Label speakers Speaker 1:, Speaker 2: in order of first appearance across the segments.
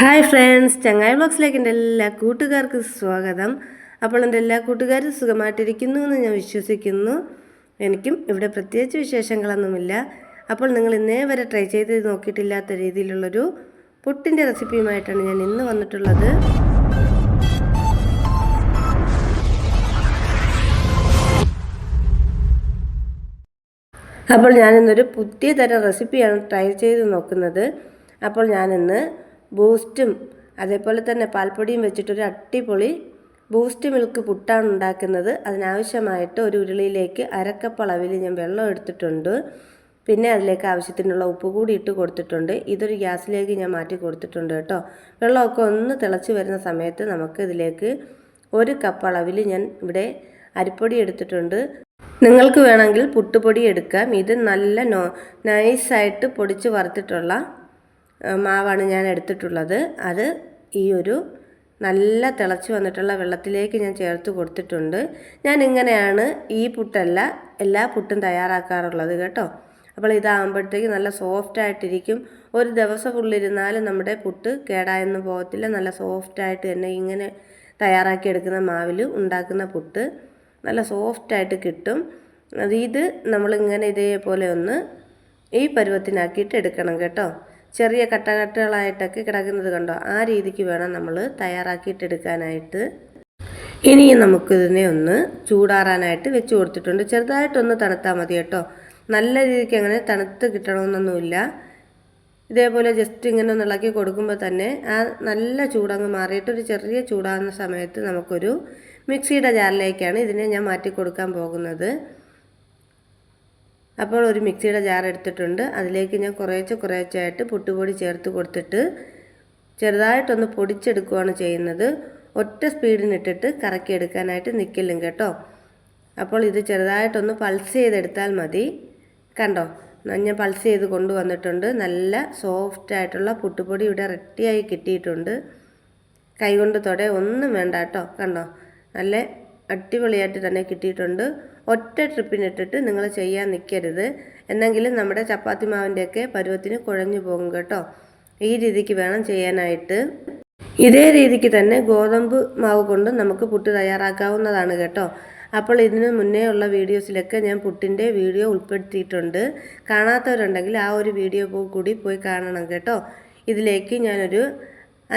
Speaker 1: Hi friends ചങ്ങായി ബ്ലോഗ്സിലേക്ക് എന്റെ എല്ലാ കൂട്ടുകാർക്കും സ്വാഗതം. അപ്പോൾ എന്റെ എല്ലാ കൂട്ടുകാരും സുഖമായിട്ടിരിക്കുന്നു എന്ന് ഞാൻ വിശ്വസിക്കുന്നു. എനിക്കും ഇവിടെ പ്രത്യേകിച്ച് വിശേഷങ്ങളൊന്നുമില്ല. അപ്പോൾ നിങ്ങൾ ഇന്നേ വരെ ട്രൈ ചെയ്ത് നോക്കിയിട്ടില്ലാത്ത രീതിയിലുള്ളൊരു പുട്ടിന്റെ റെസിപ്പിയുമായിട്ടാണ് ഞാൻ ഇന്ന് വന്നിട്ടുള്ളത്. അപ്പോൾ ഞാനിന്നൊരു പുതിയ തരം റെസിപ്പിയാണ് ട്രൈ ചെയ്ത് നോക്കുന്നത്. അപ്പോൾ ഞാനിന്ന് ബൂസ്റ്റും അതേപോലെ തന്നെ പാൽപ്പൊടിയും വെച്ചിട്ടൊരു അടിപൊളി ബൂസ്റ്റ് മിൽക്ക് പുട്ടാണ് ഉണ്ടാക്കുന്നത്. അതിനാവശ്യമായിട്ട് ഒരു ഉരുളിയിലേക്ക് അരക്കപ്പ് അളവിൽ ഞാൻ വെള്ളം എടുത്തിട്ടുണ്ട്. പിന്നെ അതിലേക്ക് ആവശ്യത്തിനുള്ള ഉപ്പ് കൂടി ഇട്ട് കൊടുത്തിട്ടുണ്ട്. ഇതൊരു ഗ്യാസിലേക്ക് ഞാൻ മാറ്റി കൊടുത്തിട്ടുണ്ട് കേട്ടോ. വെള്ളമൊക്കെ ഒന്ന് തിളച്ച് വരുന്ന സമയത്ത് നമുക്ക് ഇതിലേക്ക് ഒരു കപ്പ് അളവിൽ ഞാൻ ഇവിടെ അരിപ്പൊടി എടുത്തിട്ടുണ്ട്. നിങ്ങൾക്ക് വേണമെങ്കിൽ പുട്ടുപൊടി എടുക്കാം. ഇത് നല്ല നൈസായിട്ട് പൊടിച്ച് വറുത്തിട്ടുള്ള മാവാണ് ഞാൻ എടുത്തിട്ടുള്ളത്. അത് ഈ ഒരു നല്ല തിളച്ച് വന്നിട്ടുള്ള വെള്ളത്തിലേക്ക് ഞാൻ ചേർത്ത് കൊടുത്തിട്ടുണ്ട്. ഞാൻ ഇങ്ങനെയാണ് ഈ പുട്ടല്ല എല്ലാ പുട്ടും തയ്യാറാക്കാറുള്ളത് കേട്ടോ. അപ്പോൾ ഇതാകുമ്പോഴത്തേക്ക് നല്ല സോഫ്റ്റ് ആയിട്ടിരിക്കും. ഒരു ദിവസം ഉള്ളിരുന്നാലും നമ്മുടെ പുട്ട് കേടായെന്ന് പോകത്തില്ല. നല്ല സോഫ്റ്റ് ആയിട്ട് തന്നെ ഇങ്ങനെ തയ്യാറാക്കി എടുക്കുന്ന മാവിൽ ഉണ്ടാക്കുന്ന പുട്ട് നല്ല സോഫ്റ്റായിട്ട് കിട്ടും. അത് ഇത് നമ്മളിങ്ങനെ ഇതേപോലെ ഒന്ന് ഈ പരുവത്തിനാക്കിയിട്ട് എടുക്കണം കേട്ടോ. ചെറിയ കട്ടകട്ടകളായിട്ടൊക്കെ കിടക്കുന്നത് കണ്ടോ? ആ രീതിക്ക് വേണം നമ്മൾ തയ്യാറാക്കിയിട്ടെടുക്കാനായിട്ട്. ഇനിയും ഇനി നമുക്കിതിനെ ഒന്ന് ചൂടാറാനായിട്ട് വെച്ച് കൊടുത്തിട്ടുണ്ട്. ചെറുതായിട്ടൊന്ന് തണുത്താൽ മതി കേട്ടോ. നല്ല രീതിക്ക് അങ്ങനെ തണുത്ത് കിട്ടണമെന്നൊന്നുമില്ല. ഇതേപോലെ ജസ്റ്റ് ഇങ്ങനെ ഒന്ന് ഇളക്കി കൊടുക്കുമ്പോൾ തന്നെ ആ നല്ല ചൂടങ്ങ് മാറിയിട്ട് ഒരു ചെറിയ ചൂടാകുന്ന സമയത്ത് നമുക്കൊരു മിക്സിയുടെ ജാറിലേക്കാണ് ഇതിനെ ഞാൻ മാറ്റി കൊടുക്കാൻ പോകുന്നത്. അപ്പോൾ ഒരു മിക്സിയുടെ ജാർ എടുത്തിട്ടുണ്ട്. അതിലേക്ക് ഞാൻ കുറേശ്ശെ കുറേശ്ശെയായിട്ട് പുട്ടുപൊടി ചേർത്ത് കൊടുത്തിട്ട് ചെറുതായിട്ടൊന്ന് പൊടിച്ചെടുക്കുകയാണ് ചെയ്യുന്നത്. ഒറ്റ സ്പീഡിനിട്ടിട്ട് കറക്കി എടുക്കാനായിട്ട് നിൽക്കില്ലും കേട്ടോ. അപ്പോൾ ഇത് ചെറുതായിട്ടൊന്ന് പൾസ് ചെയ്തെടുത്താൽ മതി. കണ്ടോ? ഞാൻ പൾസ് ചെയ്ത് കൊണ്ടുവന്നിട്ടുണ്ട്. നല്ല സോഫ്റ്റ് ആയിട്ടുള്ള പുട്ടുപൊടി ഇവിടെ റെഡിയായി കിട്ടിയിട്ടുണ്ട്. കൈകൊണ്ട് തൊടേ ഒന്നും വേണ്ട കേട്ടോ. കണ്ടോ? നല്ല അടിപൊളിയായിട്ട് തന്നെ കിട്ടിയിട്ടുണ്ട്. ഒറ്റ ട്രിപ്പിനിട്ടിട്ട് നിങ്ങൾ ചെയ്യാൻ നിൽക്കരുത് എന്നെങ്കിലും നമ്മുടെ ചപ്പാത്തി മാവിന്റെയൊക്കെ പരുവത്തിന് കുഴഞ്ഞു പോകും കേട്ടോ. ഈ രീതിക്ക് വേണം ചെയ്യാനായിട്ട്. ഇതേ രീതിക്ക് തന്നെ ഗോതമ്പ് മാവ് കൊണ്ട് നമുക്ക് പുട്ട് തയ്യാറാക്കാവുന്നതാണ് കേട്ടോ. അപ്പോൾ ഇതിന് മുന്നേ ഉള്ള വീഡിയോസിലൊക്കെ ഞാൻ പുട്ടിന്റെ വീഡിയോ ഉൾപ്പെടുത്തിയിട്ടുണ്ട്. കാണാത്തവരുണ്ടെങ്കിൽ ആ ഒരു വീഡിയോ കൂടി പോയി കാണണം കേട്ടോ. ഇതിലേക്ക് ഞാനൊരു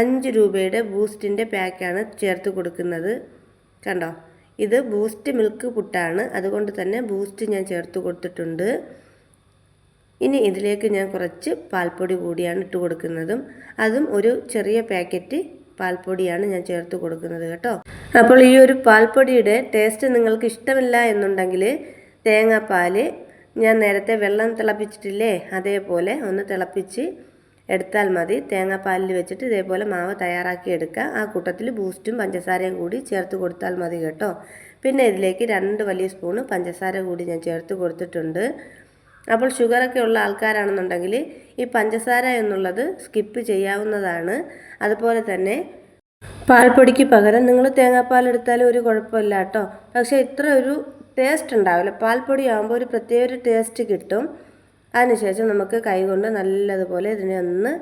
Speaker 1: അഞ്ച് രൂപയുടെ ബൂസ്റ്റിന്റെ പാക്കാണ് ചേർത്ത് കൊടുക്കുന്നത്. കണ്ടോ? ഇത് ബൂസ്റ്റ് മിൽക്ക് പുട്ടാണ്. അതുകൊണ്ട് തന്നെ ബൂസ്റ്റ് ഞാൻ ചേർത്ത് കൊടുത്തിട്ടുണ്ട്. ഇനി ഇതിലേക്ക് ഞാൻ കുറച്ച് പാൽപ്പൊടി കൂടിയാണ് ഇട്ട് കൊടുക്കുന്നതും. അതും ഒരു ചെറിയ പാക്കറ്റ് പാൽപ്പൊടിയാണ് ഞാൻ ചേർത്ത് കൊടുക്കുന്നത് കേട്ടോ. അപ്പോൾ ഈ ഒരു പാൽപ്പൊടിയുടെ ടേസ്റ്റ് നിങ്ങൾക്ക് ഇഷ്ടമില്ല എന്നുണ്ടെങ്കിൽ തേങ്ങാപ്പാൽ ഞാൻ നേരത്തെ വെള്ളം തിളപ്പിച്ചിട്ടില്ലേ അതേപോലെ ഒന്ന് തിളപ്പിച്ച് എടുത്താൽ മതി. തേങ്ങാപ്പാലിൽ വെച്ചിട്ട് ഇതേപോലെ മാവ് തയ്യാറാക്കി എടുക്കുക. ആ കൂട്ടത്തിൽ ബൂസ്റ്റും പഞ്ചസാരയും കൂടി ചേർത്ത് കൊടുത്താൽ മതി കേട്ടോ. പിന്നെ ഇതിലേക്ക് രണ്ട് വലിയ സ്പൂണ് പഞ്ചസാര കൂടി ഞാൻ ചേർത്ത് കൊടുത്തിട്ടുണ്ട്. അപ്പോൾ ഷുഗറൊക്കെ ഉള്ള ആൾക്കാരാണെന്നുണ്ടെങ്കിൽ ഈ പഞ്ചസാര എന്നുള്ളത് സ്കിപ്പ് ചെയ്യാവുന്നതാണ്. അതുപോലെ തന്നെ പാൽപ്പൊടിക്ക് പകരം നിങ്ങൾ തേങ്ങാപ്പാൽ എടുത്താലും ഒരു കുഴപ്പമില്ല കേട്ടോ. പക്ഷേ ഇത്ര ഒരു ടേസ്റ്റ് ഉണ്ടാവില്ല. പാൽപ്പൊടി ആകുമ്പോൾ ഒരു പ്രത്യേക ഒരു ടേസ്റ്റ് കിട്ടും. അതിനുശേഷം നമുക്ക് കൈകൊണ്ട് നല്ലതുപോലെ ഇതിനെ ഒന്ന്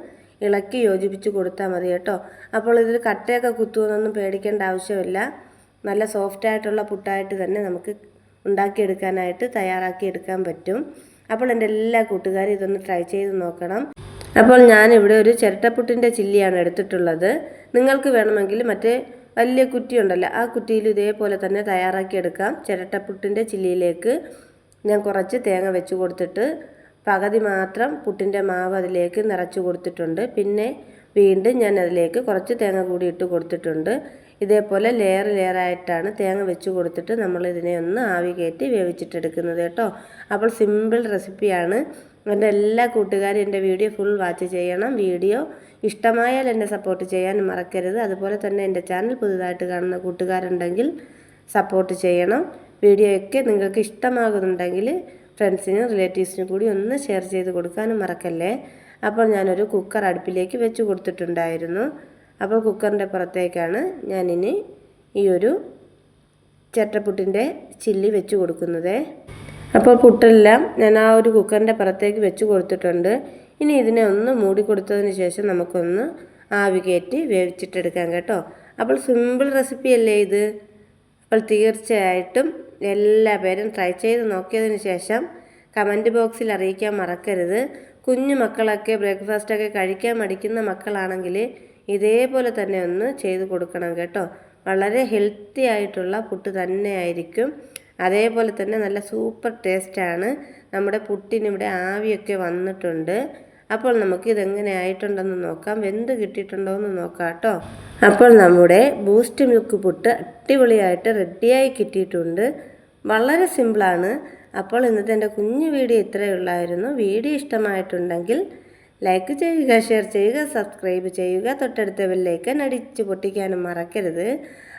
Speaker 1: ഇളക്കി യോജിപ്പിച്ച് കൊടുത്താൽ മതി കേട്ടോ. അപ്പോൾ ഇതിൽ കട്ടയൊക്കെ കുത്തുമെന്നൊന്നും പേടിക്കേണ്ട ആവശ്യമില്ല. നല്ല സോഫ്റ്റ് ആയിട്ടുള്ള പുട്ടായിട്ട് തന്നെ നമുക്ക് ഉണ്ടാക്കിയെടുക്കാനായിട്ട് തയ്യാറാക്കി എടുക്കാൻ പറ്റും. അപ്പോൾ എന്റെ എല്ലാ കൂട്ടുകാരും ഇതൊന്ന് ട്രൈ ചെയ്ത് നോക്കണം. അപ്പോൾ ഞാനിവിടെ ഒരു ചിരട്ടപ്പുട്ടിന്റെ ചില്ലിയാണ് എടുത്തിട്ടുള്ളത്. നിങ്ങൾക്ക് വേണമെങ്കിൽ മറ്റേ വലിയ കുറ്റി ഉണ്ടല്ലോ ആ കുറ്റിയിൽ ഇതേപോലെ തന്നെ തയ്യാറാക്കിയെടുക്കാം ചിരട്ടപ്പുട്ടിന്റെ ചില്ലിയിലേക്ക് ഞാൻ കുറച്ച് തേങ്ങ വെച്ച് കൊടുത്തിട്ട് പകുതി മാത്രം പുട്ടിന്റെ മാവ് അതിലേക്ക് നിറച്ചു കൊടുത്തിട്ടുണ്ട്. പിന്നെ വീണ്ടും ഞാൻ അതിലേക്ക് കുറച്ച് തേങ്ങ കൂടി ഇട്ട് കൊടുത്തിട്ടുണ്ട്. ഇതേപോലെ ലെയർ ലെയറായിട്ടാണ് തേങ്ങ വെച്ച് കൊടുത്തിട്ട് നമ്മൾ ഇതിനെ ഒന്ന് ആവി കയറ്റി വേവിച്ചിട്ടെടുക്കുന്നത് കേട്ടോ. അപ്പോൾ സിമ്പിൾ റെസിപ്പിയാണ് എന്റെ എല്ലാ കൂട്ടുകാരും എന്റെ വീഡിയോ ഫുൾ വാച്ച് ചെയ്യണം. വീഡിയോ ഇഷ്ടമായാൽ എന്നെ സപ്പോർട്ട് ചെയ്യാൻ മറക്കരുത്. അതുപോലെ തന്നെ എന്റെ ചാനൽ പുതുതായിട്ട് കാണുന്ന കൂട്ടുകാരുണ്ടെങ്കിൽ സപ്പോർട്ട് ചെയ്യണം. വീഡിയോയൊക്കെ നിങ്ങൾക്ക് ഇഷ്ടമാകുന്നുണ്ടെങ്കിൽ ഫ്രണ്ട്സിനും റിലേറ്റീവ്സിനും കൂടി ഒന്ന് ഷെയർ ചെയ്ത് കൊടുക്കാനും മറക്കല്ലേ? അപ്പോൾ ഞാനൊരു കുക്കർ അടുപ്പിലേക്ക് വെച്ച് കൊടുത്തിട്ടുണ്ടായിരുന്നു. അപ്പോൾ കുക്കറിന്റെ പുറത്തേക്കാണ് ഞാനിനി ഈ ഒരു ചട്ടപ്പുട്ടിന്റെ ചില്ലി വെച്ച് കൊടുക്കുന്നത്. അപ്പോൾ പുട്ടെല്ലാം ഞാൻ ആ ഒരു കുക്കറിന്റെ പുറത്തേക്ക് വെച്ച് കൊടുത്തിട്ടുണ്ട്. ഇനി ഇതിനെ ഒന്ന് മൂടി കൊടുത്തതിന് ശേഷം നമുക്കൊന്ന് ആവി കയറ്റി വേവിച്ചിട്ടെടുക്കാം കേട്ടോ. അപ്പോൾ സിമ്പിൾ റെസിപ്പിയല്ലേ ഇത്? അപ്പോൾ തീർച്ചയായിട്ടും എല്ലാ പേരും ട്രൈ ചെയ്ത് നോക്കിയതിന് ശേഷം കമന്റ് ബോക്സിൽ അറിയിക്കാൻ മറക്കരുത്. കുഞ്ഞു മക്കളൊക്കെ ബ്രേക്ക്ഫാസ്റ്റൊക്കെ കഴിക്കാൻ മടിക്കുന്ന മക്കളാണെങ്കിൽ ഇതേപോലെ തന്നെ ഒന്ന് ചെയ്ത് കൊടുക്കണം കേട്ടോ. വളരെ ഹെൽത്തി ആയിട്ടുള്ള പുട്ട് തന്നെ ആയിരിക്കും. അതേപോലെ തന്നെ നല്ല സൂപ്പർ ടേസ്റ്റാണ് നമ്മുടെ പുട്ടിനിവിടെ ആവിയൊക്കെ വന്നിട്ടുണ്ട്. അപ്പോൾ നമുക്ക് ഇതെങ്ങനെ ആയിട്ടുണ്ടെന്ന് നോക്കാം. വെന്ത് കിട്ടിയിട്ടുണ്ടോ എന്ന് നോക്കാം കേട്ടോ. അപ്പോൾ നമ്മുടെ ബൂസ്റ്റ് മിൽക്ക് പുട്ട് അടിപൊളിയായിട്ട് റെഡിയായി കിട്ടിയിട്ടുണ്ട്. വളരെ സിമ്പിളാണ് അപ്പോൾ ഇന്നത്തെ എന്റെ കുഞ്ഞു വീഡിയോ ഇത്രയേ ഉള്ളായിരുന്നു. വീഡിയോ ഇഷ്ടമായിട്ടുണ്ടെങ്കിൽ ലൈക്ക് ചെയ്യുക ഷെയർ ചെയ്യുക സബ്സ്ക്രൈബ് ചെയ്യുക. തൊട്ടടുത്ത ബെല്ലേക്ക് അടിച്ച് പൊട്ടിക്കാനും മറക്കരുത്.